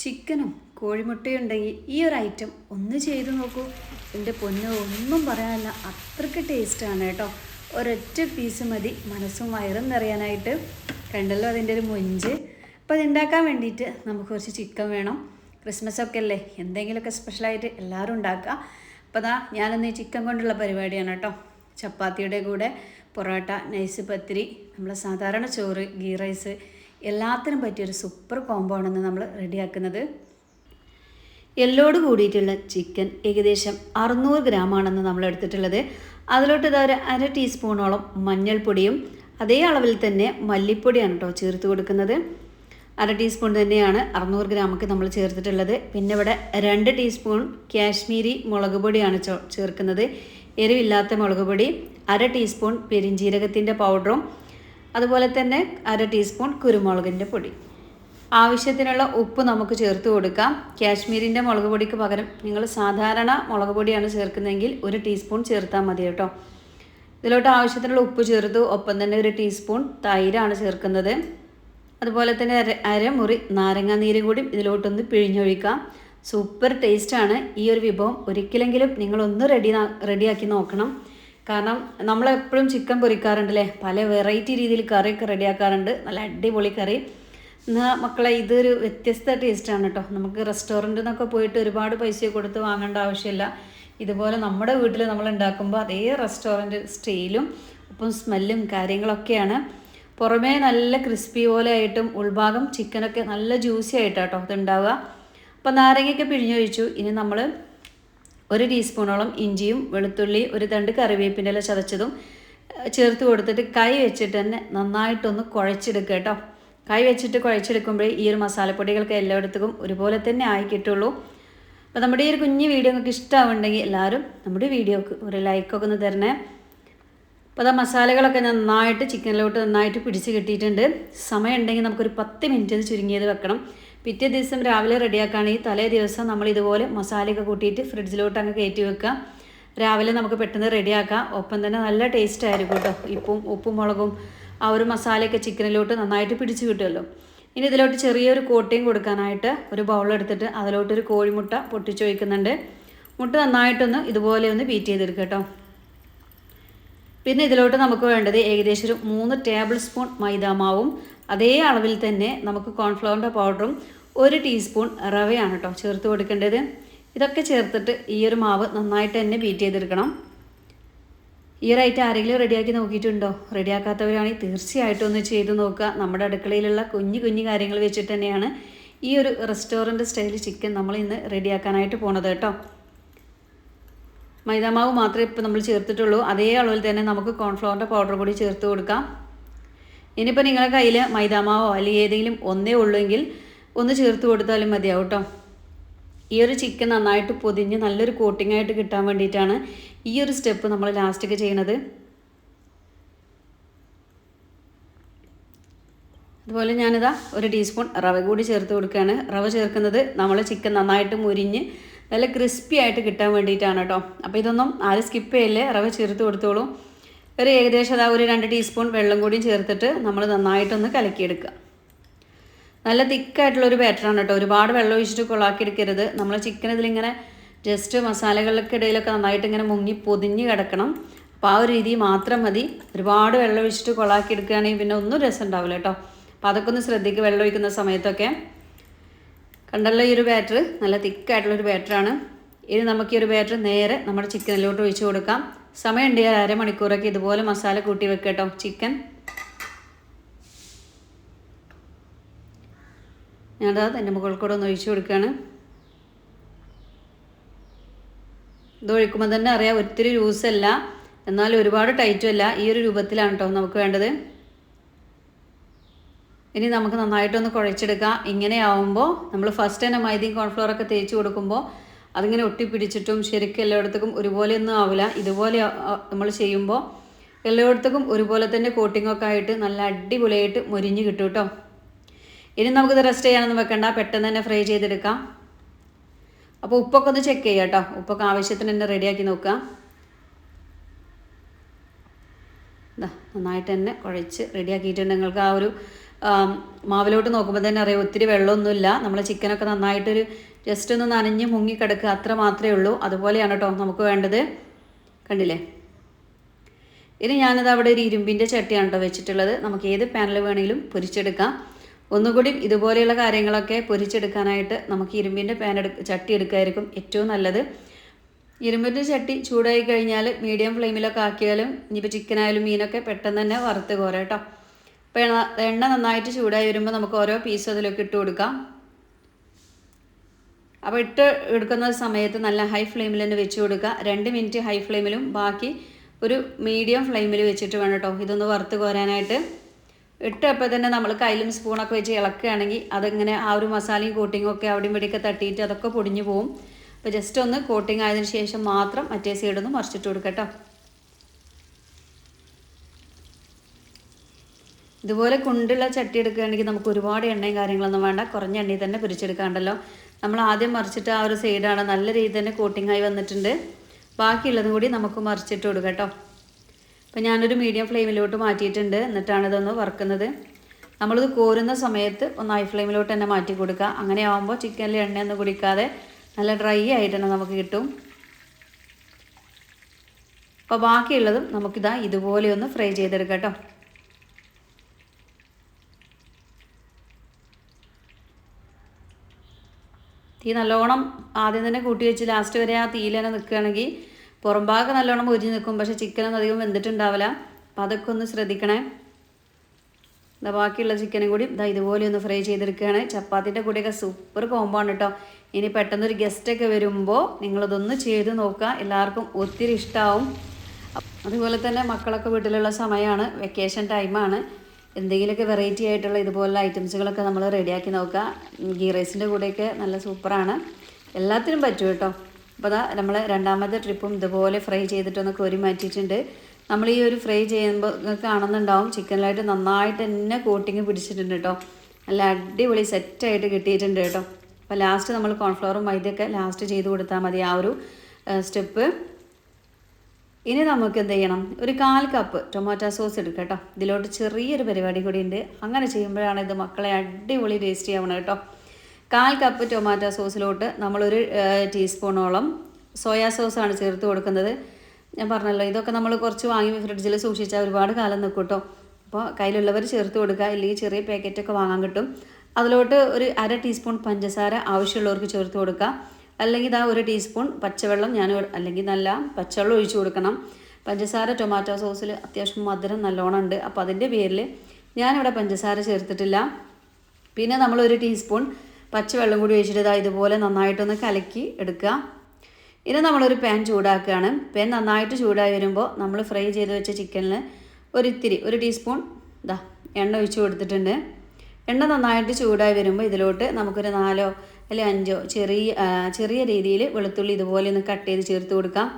ചിക്കനും കോഴിമുട്ടയും ഉണ്ടെങ്കിൽ ഈ ഒരു ഐറ്റം ഒന്ന് ചെയ്ത് നോക്കൂ. എന്റെ പൊന്ന് ഒന്നും പറയാനില്ല. അത്രയ്ക്ക് ടേസ്റ്റാണ് കേട്ടോ. ഒരൊറ്റ പീസ് മതി. മനസ്സും വയറും നിറയാനായിട്ട്. കണ്ടല്ലോ അതിന്റെ ഒരു മൊഞ്ച്. അപ്പോൾ അത് ഉണ്ടാക്കാൻ വേണ്ടിയിട്ട് നമുക്ക് കുറച്ച് ചിക്കൻ വേണം. ക്രിസ്മസ് ഒക്കെ അല്ലേ? എന്തെങ്കിലുമൊക്കെ സ്പെഷ്യലായിട്ട് എല്ലാവരും ഉണ്ടാക്കുക. അപ്പോൾ അതാ ഞാനിന്ന് ചിക്കൻ കൊണ്ടുള്ള പരിപാടിയാണ് കേട്ടോ. ചപ്പാത്തിയുടെ കൂടെ പൊറോട്ട നൈസ് പത്തിരി നമ്മളെ സാധാരണ ചോറ് ഗീ റൈസ് എല്ലാത്തിനും പറ്റിയൊരു സൂപ്പർ കോംബോ ആണെന്ന് നമ്മൾ റെഡിയാക്കുന്നത് എല്ലോട് കൂടിയിട്ടുള്ള ചിക്കൻ ഏകദേശം അറുന്നൂറ് ഗ്രാമാണെന്ന് നമ്മൾ എടുത്തിട്ടുള്ളത്. അതിലോട്ട് ഇതാ ഒരു അര ടീസ്പൂണോളം മഞ്ഞൾപ്പൊടിയും അതേ അളവിൽ തന്നെ മല്ലിപ്പൊടിയാണ് കേട്ടോ ചേർത്ത് കൊടുക്കുന്നത്. അര ടീസ്പൂൺ തന്നെയാണ് അറുന്നൂറ് ഗ്രാമൊക്കെ നമ്മൾ ചേർത്തിട്ടുള്ളത്. പിന്നെ ഇവിടെ രണ്ട് ടീസ്പൂൺ കാശ്മീരി മുളക് പൊടിയാണ് ചേർക്കുന്നത്. എരിവില്ലാത്ത മുളക് പൊടി അര ടീസ്പൂൺ പെരിഞ്ജീരകത്തിന്റെ പൗഡറും അതുപോലെ തന്നെ അര ടീസ്പൂൺ കുരുമുളകിന്റെ പൊടി. ആവശ്യത്തിനുള്ള ഉപ്പ് നമുക്ക് ചേർത്ത് കൊടുക്കാം. കാശ്മീരിന്റെ മുളക് പൊടിക്ക് പകരം നിങ്ങൾ സാധാരണ മുളക് പൊടിയാണ് ചേർക്കുന്നതെങ്കിൽ ഒരു ടീസ്പൂൺ ചേർത്താൽ മതി കേട്ടോ. ഇതിലോട്ട് ആവശ്യത്തിനുള്ള ഉപ്പ് ചേർത്തു. ഒപ്പം തന്നെ ഒരു ടീസ്പൂൺ തൈരാണ് ചേർക്കുന്നത്. അതുപോലെ തന്നെ അര അരമുറി നാരങ്ങാ നീര് കൂടി ഇതിലോട്ടൊന്ന് പിഴിഞ്ഞൊഴിക്കാം. സൂപ്പർ ടേസ്റ്റാണ് ഈ ഒരു വിഭവം ഒരിക്കലെങ്കിലും നിങ്ങളൊന്ന് റെഡി റെഡിയാക്കി നോക്കണം. കാരണം നമ്മളെപ്പോഴും ചിക്കൻ പൊരിക്കാറുണ്ടല്ലേ? പല വെറൈറ്റി രീതിയിൽ കറിയൊക്കെ റെഡിയാക്കാറുണ്ട് നല്ല അടിപൊളി കറി. എന്നാൽ മക്കളെ ഇതൊരു വ്യത്യസ്ത ടേസ്റ്റാണ് കേട്ടോ നമുക്ക് റെസ്റ്റോറന്റിൽ നിന്നൊക്കെ പോയിട്ട് ഒരുപാട് പൈസ കൊടുത്ത് വാങ്ങേണ്ട ആവശ്യമില്ല. ഇതുപോലെ നമ്മുടെ വീട്ടിൽ നമ്മൾ ഉണ്ടാക്കുമ്പോൾ അതേ റെസ്റ്റോറന്റ് സ്റ്റൈലും ഒപ്പം സ്മെല്ലും കാര്യങ്ങളൊക്കെയാണ്. പുറമേ നല്ല ക്രിസ്പി പോലെ ആയിട്ടും ഉൾഭാഗം ചിക്കനൊക്കെ നല്ല ജ്യൂസി ആയിട്ടാട്ടോ ഇതുണ്ടാവുക. അപ്പോൾ നാരങ്ങയൊക്കെ പിഴിഞ്ഞൊഴിച്ചു. ഇനി നമ്മൾ ഒരു ടീസ്പൂണോളം ഇഞ്ചിയും വെളുത്തുള്ളി ഒരു തണ്ട് കറിവേപ്പിന്റെ ഇല ചതച്ചതും ചേർത്ത് കൊടുത്തിട്ട് കൈ വെച്ചിട്ട് തന്നെ നന്നായിട്ടൊന്ന് കുഴച്ചെടുക്കുക കേട്ടോ. കൈ വെച്ചിട്ട് കുഴച്ചെടുക്കുമ്പോഴേ ഈ ഒരു മസാലപ്പൊടികൾക്ക് എല്ലായിടത്തും ഒരുപോലെ തന്നെ ആയി കിട്ടുള്ളൂ. അപ്പോൾ നമ്മുടെ ഈ ഒരു കുഞ്ഞു വീഡിയോ നിങ്ങൾക്ക് ഇഷ്ടമാവുണ്ടെങ്കിൽ എല്ലാവരും നമ്മുടെ വീഡിയോക്ക് ഒരു ലൈക്കൊക്കെ ഒന്ന് തരണേ. അപ്പോൾ അതാ മസാലകളൊക്കെ നന്നായിട്ട് ചിക്കനിലോട്ട് നന്നായിട്ട് പിടിച്ച് കിട്ടിയിട്ടുണ്ട്. സമയമുണ്ടെങ്കിൽ നമുക്കൊരു പത്ത് മിനിറ്റ് ചുരുങ്ങിയത് വെക്കണം. പിറ്റേ ദിവസം രാവിലെ റെഡിയാക്കുകയാണെങ്കിൽ തലേ ദിവസം നമ്മൾ ഇതുപോലെ മസാലയൊക്കെ കൂട്ടിയിട്ട് ഫ്രിഡ്ജിലോട്ട് അങ്ങ് കയറ്റി വെക്കാം രാവിലെ നമുക്ക് പെട്ടെന്ന് റെഡിയാക്കാം. ഒപ്പം തന്നെ നല്ല ടേസ്റ്റ് ആയിരിക്കും കേട്ടോ. ഇപ്പം ഉപ്പും മുളകും ആ ഒരു മസാലയൊക്കെ ചിക്കനിലോട്ട് നന്നായിട്ട് പിടിച്ചു കിട്ടുമല്ലോ. ഇനി ഇതിലോട്ട് ചെറിയൊരു കോട്ടയും കൊടുക്കാനായിട്ട് ഒരു ബൗളെടുത്തിട്ട് അതിലോട്ടൊരു കോഴിമുട്ട പൊട്ടിച്ചു വയ്ക്കുന്നുണ്ട് മുട്ട നന്നായിട്ടൊന്ന് ഇതുപോലെ ഒന്ന് ബീറ്റ് ചെയ്തെടുക്കുക കേട്ടോ. പിന്നെ ഇതിലോട്ട് നമുക്ക് വേണ്ടത് ഏകദേശം ഒരു മൂന്ന് ടേബിൾ സ്പൂൺ മൈദാമാവും അതേ അളവിൽ തന്നെ നമുക്ക് കോൺഫ്ലവറിന്റെ പൗഡറും ഒരു ടീസ്പൂൺ റവയാണ് കേട്ടോ ചേർത്ത് കൊടുക്കേണ്ടത്. ഇതൊക്കെ ചേർത്തിട്ട് ഈ ഒരു മാവ് നന്നായിട്ട് തന്നെ ബീറ്റ് ചെയ്തെടുക്കണം. ഈ ഒരു ഐറ്റം ആരെങ്കിലും റെഡിയാക്കി നോക്കിയിട്ടുണ്ടോ? റെഡിയാക്കാത്തവരാണെങ്കിൽ തീർച്ചയായിട്ടും ഒന്ന് ചെയ്ത് നോക്കുക. നമ്മുടെ അടുക്കളയിലുള്ള കുഞ്ഞു കുഞ്ഞു കാര്യങ്ങൾ വെച്ചിട്ട് തന്നെയാണ് ഈ ഒരു റെസ്റ്റോറന്റ് സ്റ്റൈൽ ചിക്കൻ നമ്മൾ ഇന്ന് റെഡിയാക്കാനായിട്ട് പോണത് കേട്ടോ മൈദാമാവ് മാത്രമേ ഇപ്പോൾ നമ്മൾ ചേർത്തിട്ടുള്ളൂ. അതേ അളവിൽ തന്നെ നമുക്ക് കോൺഫ്ലവറിന്റെ പൗഡർ കൂടി ചേർത്ത് കൊടുക്കാം. ഇനിയിപ്പോൾ നിങ്ങളുടെ കയ്യിൽ മൈദാമാവോ അല്ലെങ്കിൽ ഏതെങ്കിലും ഒന്നേ ഉള്ളൂവെങ്കിൽ ഒന്ന് ചേർത്ത് കൊടുത്താലും മതിയാവും കേട്ടോ ഈ ഒരു ചിക്കൻ നന്നായിട്ട് പൊതിഞ്ഞ് നല്ലൊരു കോട്ടിംഗ് ആയിട്ട് കിട്ടാൻ വേണ്ടിയിട്ടാണ് ഈ ഒരു സ്റ്റെപ്പ് നമ്മൾ ലാസ്റ്റൊക്കെ ചെയ്യണത് അതുപോലെ ഞാനിതാ ഒരു ടീസ്പൂൺ റവ കൂടി ചേർത്ത് കൊടുക്കുകയാണ്. റവ ചേർക്കുന്നത് നമ്മൾ ചിക്കൻ നന്നായിട്ട് മുരിഞ്ഞ് നല്ല ക്രിസ്പി ആയിട്ട് കിട്ടാൻ വേണ്ടിയിട്ടാണ് കേട്ടോ അപ്പോൾ ഇതൊന്നും ആരും സ്കിപ്പ് ചെയ്യല്ലേ? റവ ചേർത്ത് കൊടുത്തോളൂ. ഒരു ഏകദേശം അതാ ഒരു രണ്ട് ടീസ്പൂൺ വെള്ളം കൂടിയും ചേർത്തിട്ട് നമ്മൾ നന്നായിട്ടൊന്ന് കലക്കിയെടുക്കുക. നല്ല തിക്കായിട്ടുള്ളൊരു ബാറ്ററാണ് കേട്ടോ. ഒരുപാട് വെള്ളം ഒഴിച്ചിട്ട് കൊളാക്കിയെടുക്കരുത്. നമ്മൾ ചിക്കൻ ഇതിലിങ്ങനെ ജസ്റ്റ് മസാലകൾക്ക് ഇടയിലൊക്കെ നന്നായിട്ട് ഇങ്ങനെ മുങ്ങി പൊതിഞ്ഞ് കിടക്കണം. അപ്പോൾ ആ ഒരു രീതി മാത്രം മതി. ഒരുപാട് വെള്ളം ഒഴിച്ചിട്ട് കൊളാക്കിയെടുക്കുകയാണെങ്കിൽ പിന്നെ ഒന്നും രസം ഉണ്ടാവില്ല കേട്ടോ. അപ്പോൾ അതൊക്കെ ഒന്ന് ശ്രദ്ധിക്കുക വെള്ളം ഒഴിക്കുന്ന സമയത്തൊക്കെ. കണ്ടല്ലോ ഈ ഒരു ബാറ്റർ നല്ല തിക്കായിട്ടുള്ളൊരു ബാറ്ററാണ് ഇനി നമുക്ക് ഈ ഒരു ബാറ്റർ നേരെ നമ്മുടെ ചിക്കനിലോട്ട് ഒഴിച്ചു കൊടുക്കാം. സമയം ഞാൻ അരമണിക്കൂറൊക്കെ ഇതുപോലെ മസാല കൂട്ടി വെക്കട്ടോ. ചിക്കൻ ഞാനത് എന്റെ മുകളിൽ കൂടെ ഒന്ന് ഒഴിച്ചു കൊടുക്കുകയാണ് ഇത് ഒഴിക്കുമ്പോൾ തന്നെ അറിയാം ഒത്തിരി ലൂസല്ല എന്നാൽ ഒരുപാട് ടൈറ്റും അല്ല. ഈ ഒരു രൂപത്തിലാണ് കേട്ടോ നമുക്ക് വേണ്ടത്. ഇനി നമുക്ക് നന്നായിട്ടൊന്ന് കുഴച്ചെടുക്കാം. ഇങ്ങനെയാവുമ്പോൾ നമ്മൾ ഫസ്റ്റ് തന്നെ മൈദയും കോൺഫ്ലോറൊക്കെ തേച്ച് കൊടുക്കുമ്പോൾ അതിങ്ങനെ ഒട്ടിപ്പിടിച്ചിട്ടും ശരിക്കും എല്ലായിടത്തേക്കും ഒരുപോലെ ഒന്നും ആവില്ല. ഇതുപോലെ നമ്മൾ ചെയ്യുമ്പോൾ എല്ലായിടത്തേക്കും ഒരുപോലെ തന്നെ കോട്ടിങ്ങൊക്കെ ആയിട്ട് നല്ല അടിപൊളിയായിട്ട് മൊരിഞ്ഞ് കിട്ടും കേട്ടോ ഇനി നമുക്കിത് റെസ്റ്റ് ചെയ്യാനൊന്നും വെക്കണ്ട. പെട്ടെന്ന് തന്നെ ഫ്രൈ ചെയ്തെടുക്കാം. അപ്പോൾ ഉപ്പൊക്കെ ഒന്ന് ചെക്ക് ചെയ്യാം കേട്ടോ ഉപ്പൊക്കെ ആവശ്യത്തിന് തന്നെ റെഡിയാക്കി നോക്കുക. നന്നായിട്ട് തന്നെ കുഴച്ച് റെഡിയാക്കിയിട്ടുണ്ട് നിങ്ങൾക്ക് ആ ഒരു മാവിലോട്ട് നോക്കുമ്പോൾ തന്നെ അറിയാം ഒത്തിരി വെള്ളമൊന്നുമില്ല. നമ്മൾ ചിക്കനൊക്കെ നന്നായിട്ടൊരു ജസ്റ്റ് ഒന്ന് നനഞ്ഞ് മുങ്ങി കിടക്കുക അത്ര മാത്രമേ ഉള്ളൂ. അതുപോലെയാണ് കേട്ടോ നമുക്ക് വേണ്ടത്. കണ്ടില്ലേ? ഇനി ഞാനത് അവിടെ ഒരു ഇരുമ്പിന്റെ ചട്ടിയാണ് കേട്ടോ വെച്ചിട്ടുള്ളത്. നമുക്ക് ഏത് പാനൽ വേണമെങ്കിലും പൊരിച്ചെടുക്കാം. ഒന്നുകൂടി ഇതുപോലെയുള്ള കാര്യങ്ങളൊക്കെ പൊരിച്ചെടുക്കാനായിട്ട് നമുക്ക് ഇരുമ്പിന്റെ പാൻ എടുക്ക ചട്ടി എടുക്കായിരിക്കും ഏറ്റവും നല്ലത്. ഇരുമ്പിന്റെ ചട്ടി ചൂടായി കഴിഞ്ഞാൽ മീഡിയം ഫ്ലെയിമിലൊക്കെ ആക്കിയാലും ഇനിയിപ്പോൾ ചിക്കനായാലും മീനൊക്കെ പെട്ടെന്ന് തന്നെ വറുത്ത് കോരാം കേട്ടോ അപ്പോൾ എണ്ണ നന്നായിട്ട് ചൂടായി വരുമ്പോൾ നമുക്ക് ഓരോ പീസ് അതിലൊക്കെ ഇട്ട് കൊടുക്കാം. അപ്പോൾ ഇട്ട് എടുക്കുന്ന സമയത്ത് നല്ല ഹൈ ഫ്ലെയിമിൽ തന്നെ വെച്ച് കൊടുക്കുക. രണ്ട് മിനിറ്റ് ഹൈ ഫ്ലെയിമിലും ബാക്കി ഒരു മീഡിയം ഫ്ലെയിമിൽ വെച്ചിട്ട് വേണം കേട്ടോ ഇതൊന്ന് വറുത്ത് കോരാനായിട്ട്. ഇട്ട് അപ്പോൾ തന്നെ നമ്മൾ കയ്യിലും സ്പൂണൊക്കെ വെച്ച് ഇളക്കുകയാണെങ്കിൽ അതിങ്ങനെ ആ ഒരു മസാലയും കോട്ടിങ്ങും ഒക്കെ അവിടെയും ഇവിടെയൊക്കെ തട്ടിയിട്ട് അതൊക്കെ പൊടിഞ്ഞു പോകും അപ്പോൾ ജസ്റ്റ് ഒന്ന് കോട്ടിങ് ആയതിനു ശേഷം മാത്രം മറ്റേ സൈഡൊന്ന് മറിച്ചിട്ട് കൊടുക്കട്ടോ ഇതുപോലെ കുണ്ടുള്ള ചട്ടി എടുക്കുകയാണെങ്കിൽ നമുക്ക് ഒരുപാട് എണ്ണയും കാര്യങ്ങളൊന്നും വേണ്ട. കുറഞ്ഞ എണ്ണയിൽ തന്നെ പൊരിച്ചെടുക്കാണ്ടല്ലോ നമ്മൾ ആദ്യം മറിച്ചിട്ട് ആ ഒരു സൈഡാണ് നല്ല രീതിയിൽ തന്നെ കോട്ടിംഗ് ആയി വന്നിട്ടുണ്ട്. ബാക്കിയുള്ളതും കൂടി നമുക്ക് മറിച്ചിട്ട് കൊടുക്കാം കേട്ടോ. അപ്പോൾ ഞാനൊരു മീഡിയം ഫ്ലെയിമിലോട്ട് മാറ്റിയിട്ടുണ്ട്. എന്നിട്ടാണ് ഇതൊന്ന് വറുക്കുന്നത്. നമ്മളിത് കോരുന്ന സമയത്ത് ഒന്ന് ഹൈ ഫ്ലെയിമിലോട്ട് തന്നെ മാറ്റി കൊടുക്കുക. അങ്ങനെ ആകുമ്പോൾ ചിക്കനിൽ എണ്ണയൊന്നും കുടിക്കാതെ നല്ല ഡ്രൈ ആയിട്ട് തന്നെ നമുക്ക് കിട്ടും. അപ്പോൾ ബാക്കിയുള്ളതും നമുക്കിതാ ഇതുപോലെ ഒന്ന് ഫ്രൈ ചെയ്തെടുക്കാം കേട്ടോ. തീ നല്ലോണം ആദ്യം തന്നെ കൂട്ടി വെച്ച് ലാസ്റ്റ് വരെ ആ തീയിൽ തന്നെ നിൽക്കുകയാണെങ്കിൽ പുറം ഭാഗം നല്ലോണം മുരിഞ്ഞ് നിൽക്കും. പക്ഷേ ചിക്കനൊന്നും അധികം വെന്തിട്ടുണ്ടാവില്ല. അപ്പോൾ അതൊക്കെ ഒന്ന് ശ്രദ്ധിക്കണേ. ഇതാ ബാക്കിയുള്ള ചിക്കനും കൂടി ഇതാ ഇതുപോലെ ഒന്ന് ഫ്രൈ ചെയ്തെടുക്കുകയാണ്. ചപ്പാത്തിന്റെ കൂടെയൊക്കെ സൂപ്പർ കോമ്പോ ആണ് കേട്ടോ ഇനി പെട്ടെന്നൊരു ഗസ്റ്റൊക്കെ വരുമ്പോൾ നിങ്ങളിതൊന്ന് ചെയ്ത് നോക്കുക. എല്ലാവർക്കും ഒത്തിരി ഇഷ്ടമാവും അതുപോലെ തന്നെ മക്കളൊക്കെ വീട്ടിലുള്ള സമയമാണ്. വെക്കേഷൻ ടൈമാണ് എന്തെങ്കിലുമൊക്കെ വെറൈറ്റി ആയിട്ടുള്ള ഇതുപോലുള്ള ഐറ്റംസുകളൊക്കെ നമ്മൾ റെഡിയാക്കി നോക്കുക. ഗീ റൈസിന്റെ കൂടെയൊക്കെ നല്ല സൂപ്പറാണ് എല്ലാത്തിനും പറ്റും കേട്ടോ. അപ്പോൾ അതാ നമ്മൾ രണ്ടാമത്തെ ട്രിപ്പും ഇതുപോലെ ഫ്രൈ ചെയ്തിട്ടൊന്നൊക്കെ ഒരു മാറ്റിയിട്ടുണ്ട്. നമ്മൾ ഈ ഒരു ഫ്രൈ ചെയ്യുമ്പോൾ കാണുന്നുണ്ടാവും. ചിക്കനിലായിട്ട് നന്നായിട്ട് തന്നെ കോട്ടിങ് പിടിച്ചിട്ടുണ്ട് കേട്ടോ. നല്ല അടിപൊളി സെറ്റായിട്ട് കിട്ടിയിട്ടുണ്ട് കേട്ടോ. അപ്പോൾ ലാസ്റ്റ് നമ്മൾ കോൺഫ്ലവറും മൈദയൊക്കെ ലാസ്റ്റ് ചെയ്ത് കൊടുത്താൽ മതി ആ ഒരു സ്റ്റെപ്പ് ഇനി നമുക്ക് എന്ത് ചെയ്യണം? ഒരു കാൽ കപ്പ് ടൊമാറ്റോ സോസ് എടുക്കുക കേട്ടോ. ഇതിലോട്ട് ചെറിയൊരു പരിപാടി കൂടി ഉണ്ട്. അങ്ങനെ ചെയ്യുമ്പോഴാണ് ഇത് മക്കളെ അടിപൊളി ടേസ്റ്റി ആവണം കേട്ടോ. കാൽ കപ്പ് ടൊമാറ്റോ സോസിലോട്ട് നമ്മളൊരു ടീസ്പൂണോളം സോയാ സോസാണ് ചേർത്ത് കൊടുക്കുന്നത്. ഞാൻ പറഞ്ഞല്ലോ ഇതൊക്കെ നമ്മൾ കുറച്ച് വാങ്ങി ഫ്രിഡ്ജിൽ സൂക്ഷിച്ചാൽ ഒരുപാട് കാലം നിൽക്കും കേട്ടോ. അപ്പോൾ കയ്യിലുള്ളവർ ചേർത്ത് കൊടുക്കുക. ഇല്ലെങ്കിൽ ചെറിയ പാക്കറ്റൊക്കെ വാങ്ങാൻ കിട്ടും. അതിലോട്ട് ഒരു അര ടീസ്പൂൺ പഞ്ചസാര ആവശ്യമുള്ളവർക്ക് ചേർത്ത് കൊടുക്കുക. അല്ലെങ്കിൽ ഇതാ ഒരു ടീസ്പൂൺ പച്ചവെള്ളം ഞാൻ അല്ലെങ്കിൽ നല്ല പച്ചവെള്ളം ഒഴിച്ചു കൊടുക്കണം. പഞ്ചസാര ടൊമാറ്റോ സോസിൽ അത്യാവശ്യം മധുരം നല്ലോണം ഉണ്ട്. അപ്പോൾ അതിന്റെ പേരിൽ ഞാനിവിടെ പഞ്ചസാര ചേർത്തിട്ടില്ല. പിന്നെ നമ്മൾ ഒരു ടീസ്പൂൺ പച്ചവെള്ളം കൂടി ഒഴിച്ചിട്ട് ഇതാ ഇതുപോലെ നന്നായിട്ടൊന്ന് കലക്കി എടുക്കുക ഇനി നമ്മളൊരു പാൻ ചൂടാക്കുകയാണ് പാൻ നന്നായിട്ട് ചൂടായി വരുമ്പോൾ നമ്മൾ ഫ്രൈ ചെയ്ത് വെച്ച ചിക്കനിൽ ഒരിത്തിരി ഒരു ടീസ്പൂൺ ഇതാ എണ്ണ ഒഴിച്ച് കൊടുത്തിട്ടുണ്ട്. എണ്ണ നന്നായിട്ട് ചൂടായി വരുമ്പോൾ ഇതിലോട്ട് നമുക്കൊരു നാലോ അല്ലെങ്കിൽ അഞ്ചോ? ചെറിയ ചെറിയ രീതിയിൽ വെളുത്തുള്ളി ഇതുപോലെ ഒന്ന് കട്ട് ചെയ്ത് ചേർത്ത് കൊടുക്കാം.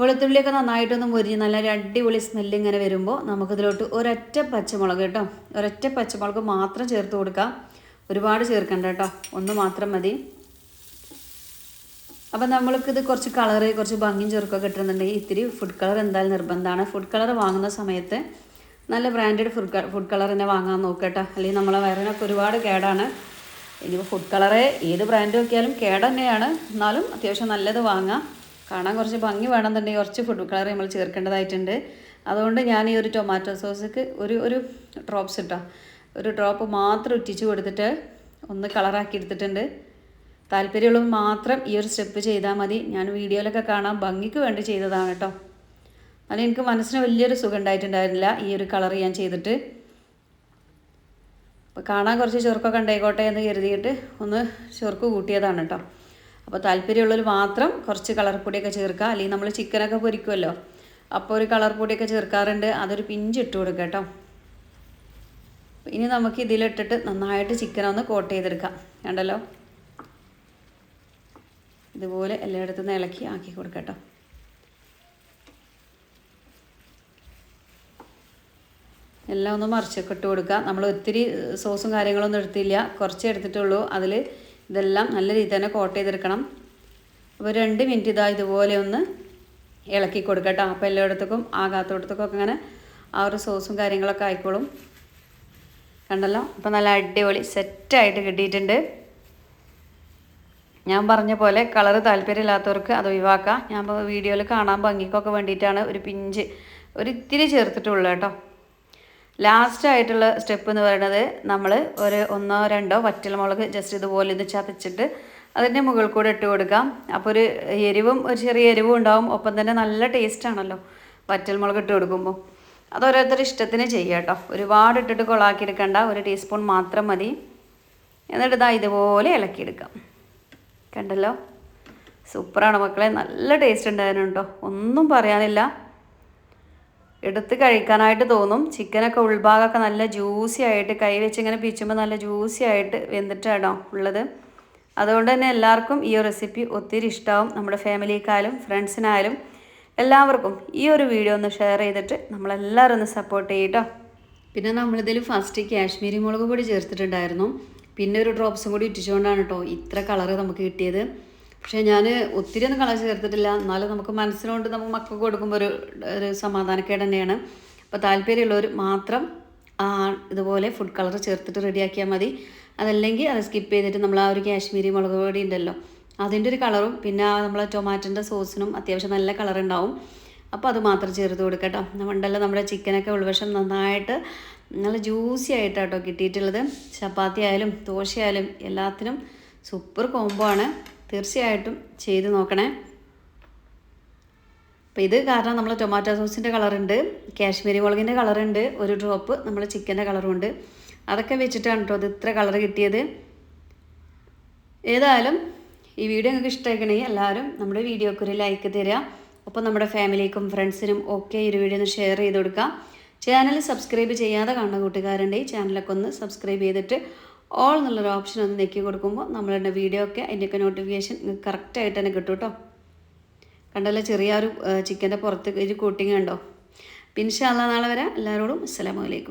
വെളുത്തുള്ളിയൊക്കെ നന്നായിട്ടൊന്ന് മുരിഞ്ഞ് നല്ല അടിപൊളി സ്മെല്ല് ഇങ്ങനെ വരുമ്പോൾ നമുക്കിതിലോട്ട് ഒരൊറ്റ പച്ചമുളക് കേട്ടോ. ഒരൊറ്റ പച്ചമുളക് മാത്രം ചേർത്ത് കൊടുക്കാം. ഒരുപാട് ചേർക്കണ്ട കേട്ടോ. ഒന്ന് മാത്രം മതി. അപ്പം നമ്മൾക്കിത് കുറച്ച് കളറ് കുറച്ച് ഭംഗിയും ചെറുക്കൊക്കെ കിട്ടുന്നുണ്ടെങ്കിൽ ഇത്തിരി ഫുഡ് കളർ എന്തായാലും നിർബന്ധമാണ്. ഫുഡ് കളർ വാങ്ങുന്ന സമയത്ത് നല്ല ബ്രാൻഡഡ് ഫുഡ് ഫുഡ് കളർ തന്നെ വാങ്ങാൻ നോക്കട്ടെ അല്ലെങ്കിൽ നമ്മളെ വയറിനൊക്കെ ഒരുപാട് കേടാണ്. ഇനിയിപ്പോൾ ഫുഡ് കളറ് ഏത് ബ്രാൻഡ് നോക്കിയാലും കേട് തന്നെയാണ് എന്നാലും അത്യാവശ്യം നല്ലത് വാങ്ങാം. കാണാൻ കുറച്ച് ഭംഗി വേണമെന്നുണ്ടെങ്കിൽ കുറച്ച് ഫുഡ് കളർ നമ്മൾ ചേർക്കേണ്ടതായിട്ടുണ്ട്. അതുകൊണ്ട് ഞാൻ ഈ ഒരു ടൊമാറ്റോ സോസക്ക് ഒരു ഒരു ഡ്രോപ്സ് ഇട്ടോ ഒരു ഡ്രോപ്പ് മാത്രം ഉറ്റിച്ച് കൊടുത്തിട്ട് ഒന്ന് കളറാക്കി എടുത്തിട്ടുണ്ട്. താല്പര്യമുള്ളവർ മാത്രം ഈ ഒരു സ്റ്റെപ്പ് ചെയ്താൽ മതി. ഞാൻ വീഡിയോയിലൊക്കെ കാണാൻ ഭംഗിക്ക് വേണ്ടി ചെയ്തതാണ് കേട്ടോ. അത് എനിക്ക് മനസ്സിന് വലിയൊരു സുഖം ഉണ്ടായിട്ടുണ്ടായിരുന്നില്ല ഈ ഒരു കളർ ഞാൻ ചെയ്തിട്ട്. അപ്പോൾ കാണാൻ കുറച്ച് ചുരുക്കൊക്കെ ഉണ്ടായിക്കോട്ടെ എന്ന് കരുതിയിട്ട് ഒന്ന് ചുർക്ക് കൂട്ടിയതാണ് കേട്ടോ. അപ്പോൾ താല്പര്യമുള്ളവർ മാത്രം കുറച്ച് കളർ പൊടിയൊക്കെ ചേർക്കുക. അല്ലെങ്കിൽ നമ്മൾ ചിക്കനൊക്കെ പൊരിക്കുമല്ലോ അപ്പോൾ ഒരു കളർ പൊടിയൊക്കെ ചേർക്കാറുണ്ട്. അതൊരു പിഞ്ച് ഇട്ട് കൊടുക്കുക കേട്ടോ. ഇനി നമുക്ക് ഇതിലിട്ടിട്ട് നന്നായിട്ട് ചിക്കൻ ഒന്ന് കോട്ട് ചെയ്തെടുക്കാം. കണ്ടല്ലോ? ഇതുപോലെ എല്ലായിടത്തും ഇളക്കി ആക്കി കൊടുക്കാം കേട്ടോ. എല്ലാം ഒന്ന് മറിച്ചൊക്കെ ഇട്ട് കൊടുക്കുക. നമ്മൾ ഒത്തിരി സോസും കാര്യങ്ങളൊന്നും എടുത്തില്ല. കുറച്ച് എടുത്തിട്ടുള്ളൂ. അതിൽ ഇതെല്ലാം നല്ല രീതിയിൽ തന്നെ കോട്ട് ചെയ്തെടുക്കണം. അപ്പോൾ രണ്ട് മിനിറ്റ് ഇതാ ഇതുപോലെ ഒന്ന് ഇളക്കി കൊടുക്കുക കേട്ടോ. അപ്പോൾ എല്ലായിടത്തേക്കും ആകാത്തോടത്തേക്കും ഒക്കെ അങ്ങനെ ആ ഒരു സോസും കാര്യങ്ങളൊക്കെ ആയിക്കോളും. കണ്ടല്ലോ? അപ്പോൾ നല്ല അടിപൊളി സെറ്റായിട്ട് കിട്ടിയിട്ടുണ്ട്. ഞാൻ പറഞ്ഞ പോലെ കളറ് താല്പര്യമില്ലാത്തവർക്ക് അത് ഒഴിവാക്കാം. ഞാൻ വീഡിയോയിൽ കാണാൻ ഭംഗിക്കൊക്കെ വേണ്ടിയിട്ടാണ് ഒരു പിഞ്ച് ഒരു ഇത്തിരി ചേർത്തിട്ടുള്ളൂ കേട്ടോ. ലാസ്റ്റ് ആയിട്ടുള്ള സ്റ്റെപ്പ് എന്ന് പറയുന്നത് നമ്മൾ ഒരു ഒന്നോ രണ്ടോ വറ്റൽമുളക് ജസ്റ്റ് ഇതുപോലെ ഇത് ചതച്ചിട്ട് അതിന്റെ മുകളിൽ കൂടെ ഇട്ട് കൊടുക്കാം. അപ്പോൾ ഒരു എരിവും ഒരു ചെറിയ എരിവും ഉണ്ടാവും. ഒപ്പം തന്നെ നല്ല ടേസ്റ്റ് ആണല്ലോ വറ്റൽമുളക് ഇട്ട് കൊടുക്കുമ്പോൾ അത് ഓരോരുത്തരുടെ ഇഷ്ടത്തിന് ചെയ്യുക കേട്ടോ. ഒരുപാട് ഇട്ടിട്ട് കൊളാക്കി എടുക്കേണ്ട. ഒരു ടീസ്പൂൺ മാത്രം മതി. എന്നിട്ട് ഇതാ ഇതുപോലെ ഇളക്കിയെടുക്കാം കണ്ടല്ലോ? സൂപ്പറാണ് മക്കളെ. നല്ല ടേസ്റ്റ് ഉണ്ടായിരുന്നു കേട്ടോ. ഒന്നും പറയാനില്ല. എടുത്ത് കഴിക്കാനായിട്ട് തോന്നും. ചിക്കനൊക്കെ ഉൾഭാഗമൊക്കെ നല്ല ജ്യൂസി ആയിട്ട് കൈ വെച്ചിങ്ങനെ പിച്ചുമ്പോൾ നല്ല ജ്യൂസി ആയിട്ട് വെന്തിട്ടാണോ ഉള്ളത്. അതുകൊണ്ട് തന്നെ എല്ലാവർക്കും ഈ റെസിപ്പി ഒത്തിരി ഇഷ്ടമാവും. നമ്മുടെ ഫാമിലിക്കായാലും ഫ്രണ്ട്സിനായാലും എല്ലാവർക്കും ഈ ഒരു വീഡിയോ ഒന്ന് ഷെയർ ചെയ്തിട്ട് നമ്മളെല്ലാവരും ഒന്ന് സപ്പോർട്ട് ചെയ്യട്ടോ. പിന്നെ നമ്മളിതിൽ ഫസ്റ്റ് കാശ്മീരി മുളക് പൊടി ചേർത്തിട്ടുണ്ടായിരുന്നു. പിന്നെ ഒരു ഡ്രോപ്സും കൂടി ഇട്ടിച്ചുകൊണ്ടാണ് കേട്ടോ ഇത്ര കളറ് നമുക്ക് കിട്ടിയത്. പക്ഷേ ഞാൻ ഒത്തിരി ഒന്നും കളർ ചേർത്തിട്ടില്ല. എന്നാലും നമുക്ക് മനസ്സിനോണ്ട് നമുക്ക് മക്കൾക്ക് കൊടുക്കുമ്പോൾ ഒരു ഒരു സമാധാനക്കേട് തന്നെയാണ്. അപ്പോൾ താല്പര്യമുള്ളവർ മാത്രം ആ, ഇതുപോലെ ഫുഡ് കളർ ചേർത്തിട്ട് റെഡിയാക്കിയാൽ മതി. അതല്ലെങ്കിൽ അത് സ്കിപ്പ് ചെയ്തിട്ട് നമ്മൾ ആ ഒരു കാശ്മീരി മുളക് പൊടി ഉണ്ടല്ലോ അതിന്റെ ഒരു കളറും പിന്നെ നമ്മളെ ടൊമാറ്റോന്റെ സോസിനും അത്യാവശ്യം നല്ല കളർ ഉണ്ടാവും. അപ്പോൾ അത് മാത്രം ചേർത്ത് കൊടുക്കട്ടോ. നമ്മളുണ്ടല്ലോ നമ്മുടെ ചിക്കനൊക്കെ ഉൾവശം നന്നായിട്ട് നല്ല ജ്യൂസി ആയിട്ടാട്ടോ കിട്ടിയിട്ടുള്ളത്. ചപ്പാത്തി ആയാലും ദോശയായാലും എല്ലാത്തിനും സൂപ്പർ കോംബോ ആണ്. തീർച്ചയായിട്ടും ചെയ്ത് നോക്കണേ. അപ്പോൾ ഇത് കാരണം നമ്മൾ ടൊമാറ്റോ സോസിന്റെ കളറുണ്ട് കാശ്മീരി മുളകിന്റെ കളറുണ്ട് ഒരു ഡ്രോപ്പ് നമ്മൾ ചിക്കന്റെ കളറും ഉണ്ട് അതൊക്കെ വെച്ചിട്ടാണ് കേട്ടോ അത് ഇത്ര കളർ കിട്ടിയത്. ഏതായാലും ഈ വീഡിയോ നിങ്ങൾക്ക് ഇഷ്ടമായിക്കണമെങ്കിൽ എല്ലാവരും നമ്മുടെ വീഡിയോക്ക് ഒരു ലൈക്ക് തരിക. ഒപ്പം നമ്മുടെ ഫാമിലിക്കും ഫ്രണ്ട്സിനും ഒക്കെ ഈ വീഡിയോ ഒന്ന് ഷെയർ ചെയ്ത് കൊടുക്കുക. ചാനൽ സബ്സ്ക്രൈബ് ചെയ്യാതെ കാണുന്ന ഈ ചാനലൊക്കെ ഒന്ന് സബ്സ്ക്രൈബ് ചെയ്തിട്ട് ഓൾ എന്നുള്ളൊരു ഓപ്ഷൻ ഒന്ന് നെക്കി കൊടുക്കുമ്പോൾ നമ്മളുടെ വീഡിയോ ഒക്കെ അതിന്റെയൊക്കെ നോട്ടിഫിക്കേഷൻ കറക്റ്റായിട്ട് തന്നെ കിട്ടും കേട്ടോ കണ്ടല്ലോ ചെറിയൊരു ചിക്കന്റെ പുറത്ത് ഒരു കൂട്ടിങ് കണ്ടോ? പിന്നെ നാളെ വരാം. എല്ലാവരോടും അസ്സലാമലൈക്കും